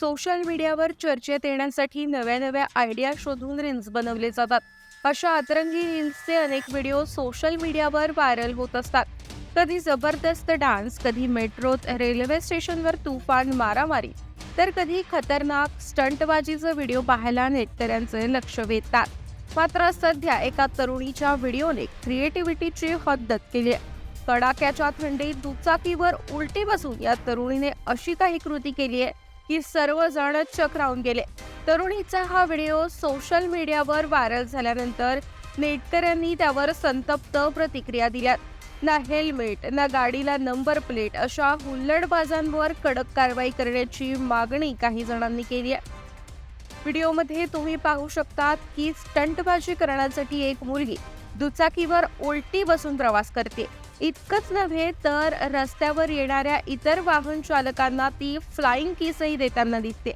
Social मीडियावर चर्चेत येण्यासाठी नव्या नव्या आयडिया शोधून रील्स बनवले जातात. अशा अतरंगी रील्सचे अनेक व्हिडिओ सोशल मीडियावर व्हायरल होत असतात. कधी जबरदस्त डान्स कधी मेट्रोत रेल्वे स्टेशनवर तुफान मारामारी तर कधी खतरनाक स्टंटबाजीचे व्हिडिओ पाहायला नेटकऱ्यांचे लक्ष वेधतात. मात्र सध्या एका तरुणीच्या व्हिडिओने क्रिएटिव्हिटीची हद्दत केली आहे. कडाक्याच्या थंडीत दुचाकीवर उलटी बसून या तरुणीने अशी काही कृती केली आहे. की सर्वजण राहून गेले. तरुणीचा हा व्हिडिओ सोशल मीडियावर व्हायरल झाल्यानंतर नेटकऱ्यांनी त्यावर संतप्त प्रतिक्रिया दिल्यात. ना हेल्मेट ना गाडीला नंबर प्लेट अशा हुल्लडबाजांवर कडक कारवाई करण्याची मागणी काही जणांनी केली आहे. व्हिडिओमध्ये तुम्ही पाहू शकतात की स्टंटबाजी करण्यासाठी एक मुलगी दुचाकीवर उलटी बसून प्रवास करते. इतकंच नव्हे तर रस्त्यावर येणाऱ्या इतर वाहन चालकांना ती फ्लाइंग किसही देताना दिसते.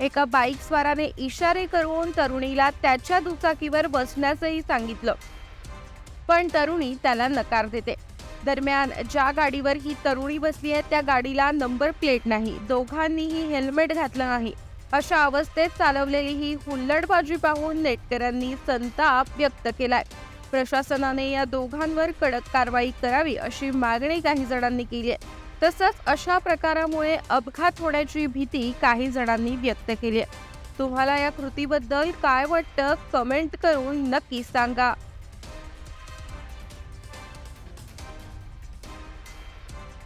एका बाईक स्वाराने इशारे करून तरुणीला त्याच्या दुचाकीवर बसण्याचंही सांगितलं. पण तरुणी त्याला नकार देते. दरम्यान ज्या गाडीवर ही तरुणी बसली आहे त्या गाडीला नंबर प्लेट नाही. दोघांनीही हेल्मेट घातलं नाही. अशा अवस्थेत चालवलेली ही हुल्लडबाजी पाहून नेटकऱ्यांनी संताप व्यक्त केलाय. प्रशासनाने या दोघांवर कडक कारवाई करावी अशी मागणी काही जणांनी केली आहे. तसंच अशा प्रकारामुळे अपघात होण्याची भीती काही जणांनी व्यक्त केली आहे. तुम्हाला या कृतीबद्दल काय वाटतं? कमेंट करून नक्की सांगा.